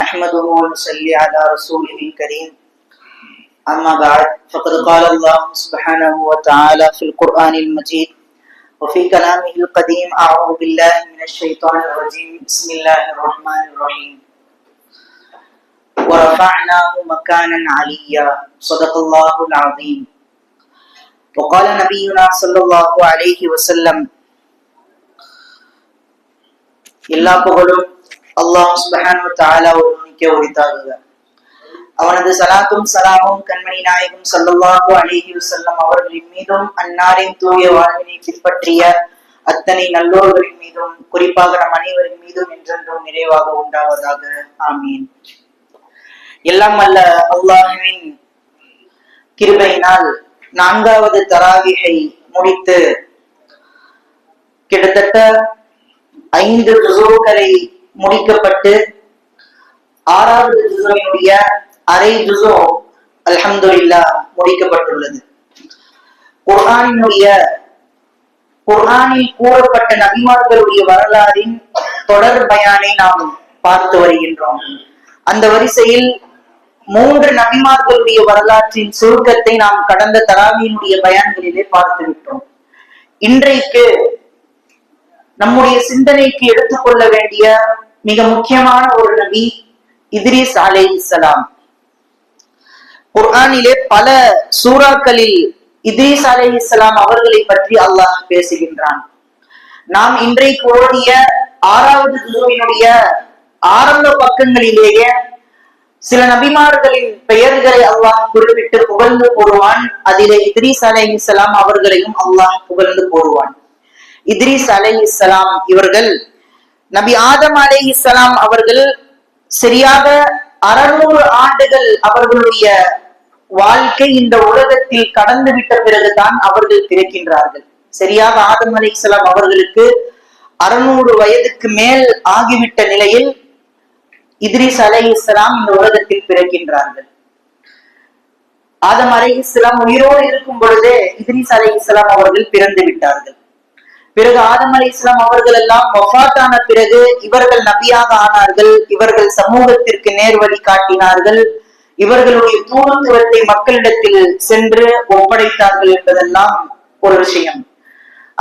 نحمده ونصلي على رسوله الكريم أما بعد فقد قال الله سبحانه وتعالى في القرآن المجيد وفي كلامه القديم أعوذ بالله من الشيطان الرجيم بسم الله الرحمن الرحيم ورفعناه مكانا عليا صدق الله العظيم وقال نبينا صلى الله عليه وسلم எல்லா புகழும் அல்லாஹ் சுபஹானு தாலா ஒரு ஒருவனுக்கே உரித்தாகுக அவனது சலாத்தும் சலாமும் கண்மணி நாயகம் ஸல்லல்லாஹு அலிஹி வசல்லம் அவர்களின் மீதும் அன்னாரின் தூய வாழ்வினை பின்பற்றிய அத்தனை நல்லோர்களின் மீதும் குறிப்பாக நம் அனைவரின் மீதும் என்றென்றும் நிறைவாக உண்டாவதாக. ஆமீன். எல்லாம் அல்ல அல்லாஹுவின் கிருபையினால் நான்காவது தராவிகை முடித்து கிட்டத்தட்ட ஐந்து ஜுசோக்களை முடிக்கப்பட்டு ஆறாவது ஜுசோவினுடைய அரை ஜுசோ அல்ஹம்துலில்லா முடிக்கப்பட்டுள்ளது. குர்ஹானினுடைய குர்ஹானில் கூறப்பட்ட நபிமார்களுடைய வரலாறின் தொடர் பயானை நாம் பார்த்து வருகின்றோம். அந்த வரிசையில் மூன்று நபிமார்களுடைய வரலாற்றின் சுருக்கத்தை நாம் கடந்த தராவியினுடைய பயான்களிலே பார்த்து விட்டோம். இன்றைக்கு நம்முடைய சிந்தனைக்கு எடுத்துக்கொள்ள வேண்டிய மிக முக்கியமான ஒரு நபி இத்ரிஸ் அலை இஸ்லாம் குர்ஆனிலே பல சூறாக்களில் இத்ரிஸ் அலை இஸ்லாம் அவர்களை பற்றி அல்லாஹ் பேசுகின்றான். நாம் இன்றைக்கு ஓடிய ஆறாவது குருவினுடைய ஆரம்ப பக்கங்களிலேயே சில நபிமார்களின் பெயர்களை அல்லாஹ் குறிப்பிட்டு புகழ்ந்து போடுவான் அதிலே இத்ரீஸ் அலை இஸ்லாம் அவர்களையும் அல்லாஹ் புகழ்ந்து போடுவான் இத்ரிஸ் அலை இஸ்லாம் இவர்கள் நபி ஆதம் அலை இஸ்லாம் அவர்கள் சரியாக அறுநூறு ஆண்டுகள் அவர்களுடைய வாழ்க்கை இந்த உலகத்தில் கடந்து விட்ட பிறகுதான் அவர்கள் பிறக்கின்றார்கள். சரியாக ஆதம் அலை இஸ்லாம் அவர்களுக்கு அறுநூறு வயதுக்கு மேல் ஆகிவிட்ட நிலையில் இத்ரிஸ் அலை இஸ்லாம் இந்த உலகத்தில் பிறக்கின்றார்கள். ஆதம் அலை இஸ்லாம் உயிரோடு இருக்கும் பொழுதே இத்ரிஸ் அலை இஸ்லாம் அவர்கள் பிறந்து விட்டார்கள். பிறகு ஆதம் அலி இஸ்லாம் அவர்கள் எல்லாம் வஃபாத்தான பிறகு இவர்கள் நபியாக ஆனார்கள். இவர்கள் சமூகத்திற்கு நேர்வழி காட்டினார்கள். இவர்களுடைய தூரத்துவத்தை மக்களிடத்தில் சென்று ஒப்படைத்தார்கள் என்பதெல்லாம் ஒரு விஷயம்.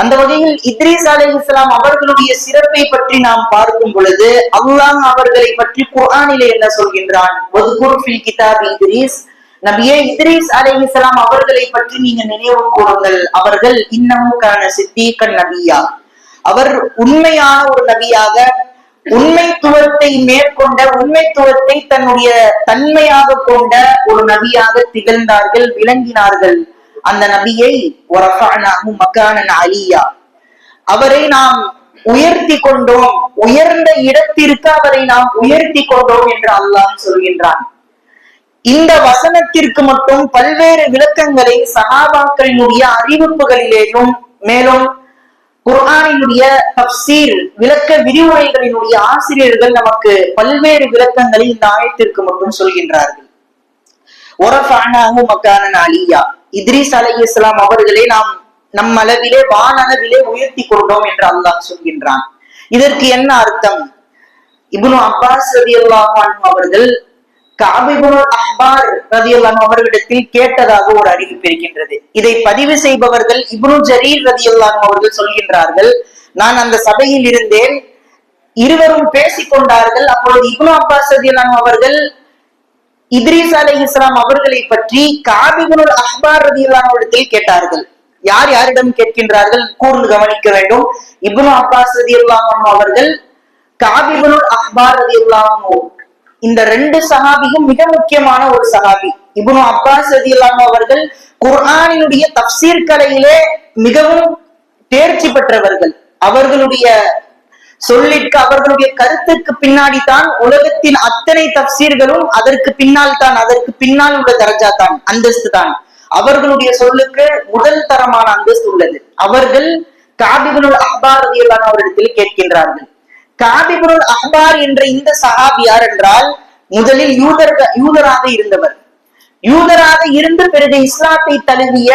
அந்த வகையில் இத்ரீஸ் அலி இஸ்லாம் அவர்களுடைய சிறப்பை பற்றி நாம் பார்க்கும் பொழுது அல்லாஹ் அவர்களை பற்றி குரானிலே என்ன சொல்கின்றான்? கிதாப் இத்ரீஸ் நபியே இத்ரீஸ் அலை இஸ்லாம் அவர்களை பற்றி நீங்க நினைவு கூறுங்கள். அவர்கள் இன்னமுக்கான சித்தீக்கன் நபியா. அவர் உண்மையான ஒரு நபியாக உண்மைத்துவத்தை மேற்கொண்ட உண்மைத்துவத்தை தன்னுடைய தன்மையாக கொண்ட ஒரு நபியாக திகழ்ந்தார்கள் விளங்கினார்கள். அந்த நபியை மக்கானன் அலியா. அவரை நாம் உயர்த்தி கொண்டோம். உயர்ந்த இடத்திற்கு அவரை நாம் உயர்த்தி கொண்டோம் என்று அல்லாஹ் சொல்கின்றான். இந்த வசனத்திற்கு மட்டும் பல்வேறு விளக்கங்களை சகாபாக்களினுடைய அறிவிப்புகளிலேயும் மேலும் குர்ஆனினுடைய தப்சீர் விளக்க விரிவுரைகளினுடைய ஆசிரியர்கள் நமக்கு பல்வேறு விளக்கங்களை இந்த ஆயத்திற்கு மட்டும் சொல்கின்றார்கள். ஒரஃபானாகும் மக்கான அலியா. இத்ரிஸ் அலை இஸ்லாம் அவர்களே நாம் நம் அளவிலே வானளவிலே உயர்த்தி கொண்டோம் என்று அல்லாஹ் சொல்கின்றான். இதற்கு என்ன அர்த்தம்? இப்னு அப்பாஸ் ரதி அவர்கள் அவர்களிடத்தில் கேட்டதாக ஒரு அறிவிப்பு இருக்கின்றது. இதை பதிவு செய்பவர்கள் இப்னு ஜரீர் ரதி அவர்கள் சொல்கின்றார்கள் நான் அந்த சபையில் இருந்தேன் இருவரும் பேசிக் கொண்டார்கள் அப்பொழுது இப்னு அப்பாஸ் ரதி அவர்கள் இத்ரீஸ் அலை இஸ்லாம் அவர்களை பற்றி காபிபுனுல் அஹ்பார் ரதி இடத்தில் கேட்டார்கள். யார் யாரிடம் கேட்கின்றார்கள்? கூர்ந்து கவனிக்க வேண்டும். இப்னு அப்பாஸ் ரதி அவர்கள் காபிபுனுல் அஹ்பார் ரதி இந்த ரெண்டு சஹாபியும் மிக முக்கியமான ஒரு சஹாபி. இபுனு அப்பாஸ் ரதியல்லாம் அவர்கள் குர்ஆனினுடைய தப்சீர் கலையிலே மிகவும் தேர்ச்சி பெற்றவர்கள். அவர்களுடைய சொல்லிற்கு அவர்களுடைய கருத்துக்கு பின்னாடி தான் உலகத்தின் அத்தனை தப்சீர்களும் அதற்கு பின்னால் தான் அதற்கு பின்னால் உள்ள தரஜா தான் அந்தஸ்து தான். அவர்களுடைய சொல்லுக்கு முதல் தரமான அந்தஸ்து உள்ளது. அவர்கள் காபிபுல் அஹ்பார் அவரிடத்தில் கேட்கின்றார்கள். காபிபுருல் அஹ்பார் என்ற இந்த சஹாப் யார் என்றால் முதலில் யூதர் யூதராக இருந்தவர். யூதராக இருந்து பிறகு இஸ்லாத்தை தழுவிய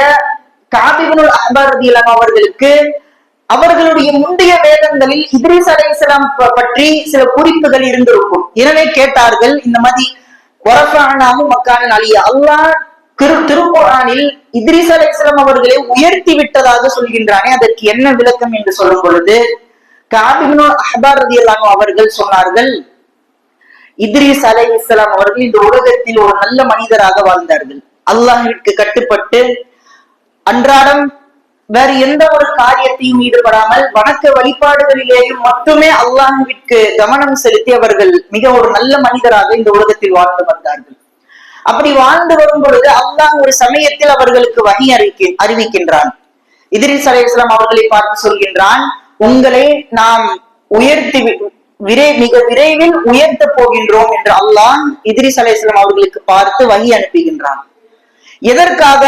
காபிபுல் அஹ்பார் ரதியலாம் அவர்களுக்கு அவர்களுடைய முந்தைய வேதங்களில் இத்ரிஸ் அலை இஸ்லாம் பற்றி சில குறிப்புகள் இருந்திருக்கும். எனவே கேட்டார்கள் இந்த மாதிரி ஒரஃபானாவும் மக்கான அலியா அல்லாஹ் திரு திருக்குறானில் இத்ரிஸ் இஸ்லாம் அவர்களை உயர்த்தி விட்டதாக சொல்கின்றானே அதற்கு என்ன விளக்கம் என்று சொல்லும் பொழுது காபிபினு அஹ்பார் ரதியல்லாஹு அவர்கள் சொன்னார்கள் இத்ரீஸ் அலை இஸ்லாம் அவர்கள் இந்த உலகத்தில் ஒரு நல்ல மனிதராக வாழ்ந்தார்கள். அல்லாஹிற்கு கட்டுப்பட்டு அன்றாடம் வேற எந்த ஒரு காரியத்தையும் ஈடுபடாமல் வணக்க வழிபாடுகளிலேயும் மட்டுமே அல்லாஹுவிற்கு கவனம் செலுத்தி அவர்கள் மிக ஒரு நல்ல மனிதராக இந்த உலகத்தில் வாழ்ந்து வந்தார்கள். அப்படி வாழ்ந்து வரும் பொழுது அல்லாஹ் ஒரு சமயத்தில் அவர்களுக்கு வகை அறிக்கை அறிவிக்கின்றான். இதிரிஸ் இஸ்லாம் அவர்களை பார்த்து சொல்கின்றான் உங்களை நாம் உயர்த்தி விரை மிக விரைவில் உயர்த்த போகின்றோம் என்று அல்லாஹ் இதிரிஸ் அலைஹிஸ்ஸலாம் அவர்களுக்கு பார்த்து வகி அனுப்புகின்றான். எதற்காக?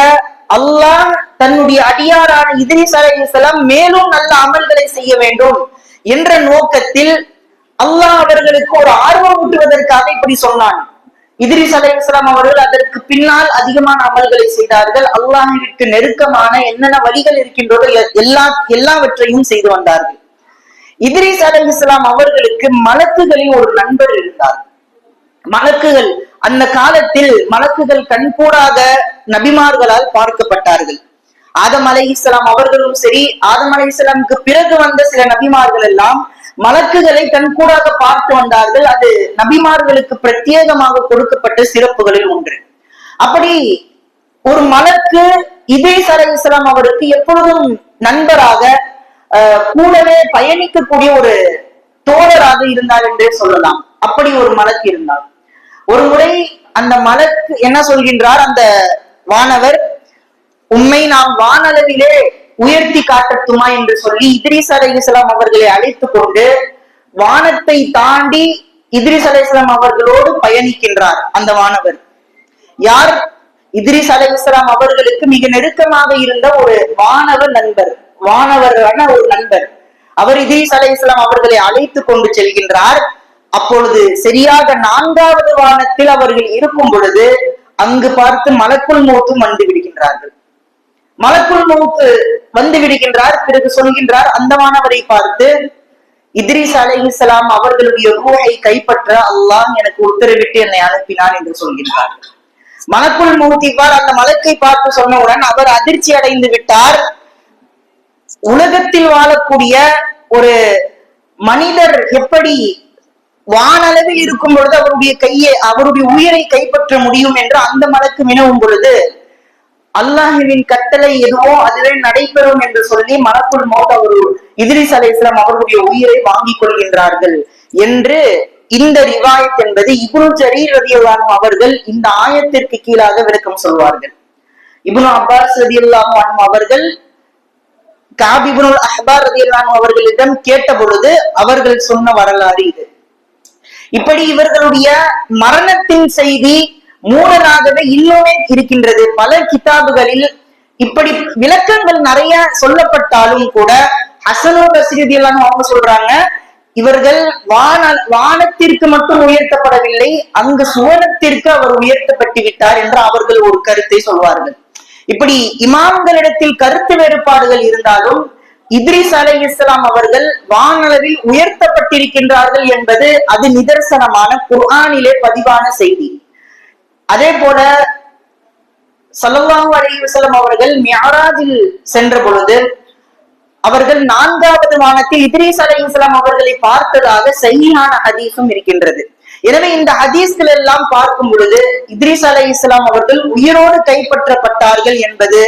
அல்லாஹ் தன்னுடைய அடியாரான இதிரிஸ் அலைஹிஸ்ஸலாம் மேலும் நல்ல அமல்களை செய்ய வேண்டும் என்ற நோக்கத்தில் அல்லாஹ் அவர்களுக்கு ஒரு ஆர்வம் ஊட்டுவதற்காக இப்படி சொன்னான். இதிரிஸ் அலையாம் அவர்கள் அதற்கு பின்னால் அதிகமான அமல்களை செய்தார்கள். அல்லாஹிற்கு நெருக்கமான என்னென்ன வழிகள் இருக்கின்றதோ எல்லா எல்லாவற்றையும் செய்து வந்தார்கள். இதிரிஸ் அலை இஸ்லாம் அவர்களுக்கு மலக்குகளில் ஒரு நண்பர் இருந்தார். மலக்குகள் அந்த காலத்தில் மலக்குகள் கண்கூடாக நபிமார்களால் பார்க்கப்பட்டார்கள். ஆதம் அலை இஸ்லாம் அவர்களும் சரி ஆதம் அலை இஸ்லாமுக்கு பிறகு வந்த சில நபிமார்கள் எல்லாம் மலக்குகளை கண்கூடாக பார்த்து வந்தார்கள். அது நபிமார்களுக்கு பிரத்யேகமாக கொடுக்கப்பட்ட சிறப்புகளில் ஒன்று. அப்படி ஒரு மலக்கு இதே அலை இஸ்லாம் அவருக்கு எப்பொழுதும் நண்பராக அஹ், கூடவே பயணிக்கக்கூடிய ஒரு தோழராக இருந்தார் என்றே சொல்லலாம். அப்படி ஒரு மலக்கு இருந்தார். ஒரு முறை அந்த மலக்கு என்ன சொல்கின்றார்? அந்த வானவர் உண்மை நாம் வானளவிலே உயர்த்தி காட்டட்டுமா என்று சொல்லி இத்ரிஸ் அலைஹிஸ்ஸலாம் அவர்களை அழைத்துக் கொண்டு வானத்தை தாண்டி இத்ரிஸ் அலைஹிஸ்ஸலாம் அவர்களோடு பயணிக்கின்றார் அந்த வானவர். யார்? இத்ரிஸ் அலைஹிஸ்ஸலாம் அவர்களுக்கு மிக நெருக்கமாக இருந்த ஒரு வானவ நண்பர் வானவரான ஒரு நண்பர். அவர் இத்ரிஸ் அலைஹிஸ்ஸலாம் அவர்களை அழைத்துக் கொண்டு செல்கின்றார். அப்பொழுது சரியாக நான்காவது வானத்தில் அவர்கள் இருக்கும் பொழுது அங்கு பார்த்து மலக்குள் மௌத்தும் வந்து விடுகின்றார்கள். மௌத்து வந்து விடுகின்றார் பிறகு சொல்கின்றார் அந்த மாணவரை பார்த்து இத்ரிஸ் அலைஹிஸ்ஸலாம் அவர்களுடைய ரூஹை கைப்பற்ற அல்லாஹ் எனக்கு உத்தரவிட்டு என்னை அனுப்பினான் என்று சொல்கின்றார். மலக்குள் மௌத் இவ்வாறு அந்த மலக்கை பார்த்து சொன்னவுடன் அவர் அதிர்ச்சி அடைந்து விட்டார். உலகத்தில் வாழக்கூடிய ஒரு மனிதர் எப்படி வானளவில் இருக்கும் பொழுது அவருடைய கையை அவருடைய உயிரை கைப்பற்ற முடியும் என்று அந்த மலக்கு வினவும் பொழுது அல்லாஹுவின் கட்டளை எதுவோ அதுவே நடைபெறும் என்று சொல்லி மலக்குள் மௌத் ஒரு இத்ரிஸ் அலைஹிஸ்ஸலாம் அவர்களுடைய உயிரை வாங்கிக் கொள்கின்றார்கள் என்று இந்த ரிவாயத் என்பது இப்னு ஜரீர் ரதியுல்லாஹும் அவர்கள் இந்த ஆயத்திற்கு கீழாக விளக்கம் சொல்வார்கள். இப்னு அப்பாஸ் ரதியுல்லாஹும் அவர்கள் காபிபுனுல் அஹ்பார் ரதியுல்லாஹும் அவர்களிடம் கேட்ட பொழுது அவர்கள் சொன்ன வரலாறு இது. இப்படி இவர்களுடைய மரணத்தின் செய்தி மூலனாகவே இன்னுமே இருக்கின்றது. பல கிதாபுகளில் இப்படி விளக்கங்கள் நிறைய சொல்லப்பட்டாலும் கூட ஹசனு பசிரதி அவங்க சொல்றாங்க? இவர்கள் வான வானத்திற்கு மட்டும் உயர்த்தப்படவில்லை அங்கு சுவனத்திற்கு அவர் உயர்த்தப்பட்டு விட்டார் என்று அவர்கள் ஒரு கருத்தை சொல்வார்கள். இப்படி இமாம்களிடத்தில் கருத்து வேறுபாடுகள் இருந்தாலும் இத்ரிஸ் அலை இஸ்லாம் அவர்கள் வானளவில் உயர்த்தப்பட்டிருக்கின்றார்கள் என்பது அது நிதர்சனமான குர்ஆனிலே பதிவான செய்தி. அதே போல சல்லாஹூ அலி வசலம் அவர்கள் மியாராஜில் சென்ற பொழுது அவர்கள் நான்காவது வானத்தில் இத்ரீஸ் அலி அலைஹிஸ்ஸலாம் அவர்களை பார்த்ததாக சரியான ஹதீஸும் இருக்கின்றது. எனவே இந்த ஹதீஸ்கள் எல்லாம் பார்க்கும் பொழுது இத்ரீஸ் அலைஹிஸ்ஸலாம் அவர்கள் உயிரோடு கைப்பற்றப்பட்டார்கள் என்பது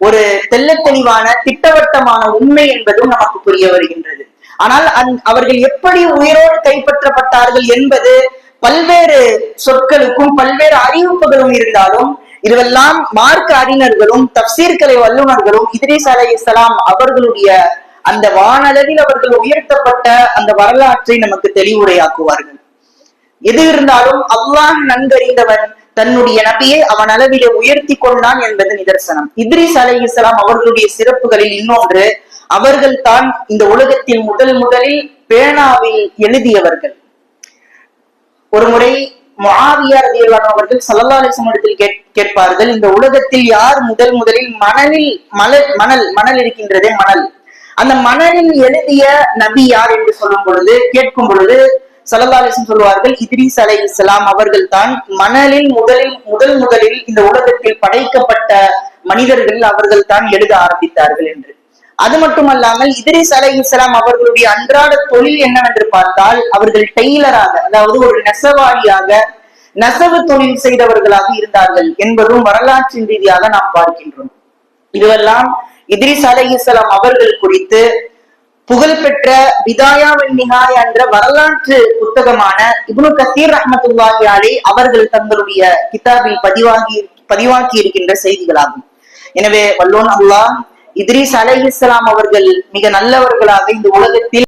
ஒரு தெள்ளத் தெளிவான திட்டவட்டமான உண்மை என்பதும் நமக்கு புரிய வருகின்றது. ஆனால் அவர்கள் எப்படி உயிரோடு கைப்பற்றப்பட்டார்கள் என்பது பல்வேறு சொற்களுக்கும் பல்வேறு அறிவிப்புகளும் இருந்தாலும் இதுவெல்லாம் மார்க்க அறிஞர்களும் தப்சீர்கலை வல்லுநர்களும் இத்ரீஸ் அலை இஸ்லாம் அவர்களுடைய அந்த வானளவில் அவர்கள் உயர்த்தப்பட்ட அந்த வரலாற்றை நமக்கு தெளிவுரையாக்குவார்கள். எது இருந்தாலும் அல்லாஹ் நன்கறிந்தவன் தன்னுடைய நபியை அவன் அளவிலே உயர்த்தி கொண்டான் என்பது நிதர்சனம். இத்ரிஸ் அலை இஸ்லாம் அவர்களுடைய சிறப்புகளில் இன்னொன்று அவர்கள் தான் இந்த உலகத்தில் முதல் முதலில் பேனாவில் எழுதியவர்கள். ஒரு முறை முஆவியா அவர்கள் ஸல்லல்லாஹு அலைஹி கேட்பார்கள் இந்த உலகத்தில் யார் முதல் முதலில் மணலில் மலர் மணல் மணல் இருக்கின்றதே மணல். அந்த மணலில் எழுதிய நபி யார் என்று சொல்லும் பொழுது கேட்கும் பொழுது சல்லல்லாஹு சொல்வார்கள் இத்ரீஸ் அலை இஸ்லாம் அவர்கள் தான் மணலில் முதலில் முதல் முதலில் இந்த உலகத்தில் படைக்கப்பட்ட மனிதர்கள் அவர்கள் தான் எழுத ஆரம்பித்தார்கள் என்று. அது மட்டுமல்லாமல் இதிரிஸ் அலை இஸ்லாம் அவர்களுடைய அன்றாட தொழில் என்னவென்று பார்த்தால் அவர்கள் டெய்லராக அதாவது ஒரு நெசவாளியாக நெசவு தொழில் செய்தவர்களாக இருந்தார்கள் என்பதும் வரலாற்றின் ரீதியாக நாம் பார்க்கின்றோம். இதுவெல்லாம் இதிரிஸ் அலை இஸ்லாம் அவர்கள் குறித்து புகழ்பெற்ற பிதாயாவல் நிகாய் என்ற வரலாற்று புத்தகமான இப்னு கசீர் ரஹமத்துல்லாஹி அலி அவர்கள் தங்களுடைய கிதாபில் பதிவாகி பதிவாக்கி இருக்கின்ற செய்திகளாகும். எனவே வல்லோன் அல்லாஹ் இத்ரீஸ் அலை இஸ்லாம் அவர்கள் மிக நல்லவர்களாக இந்த உலகத்தில்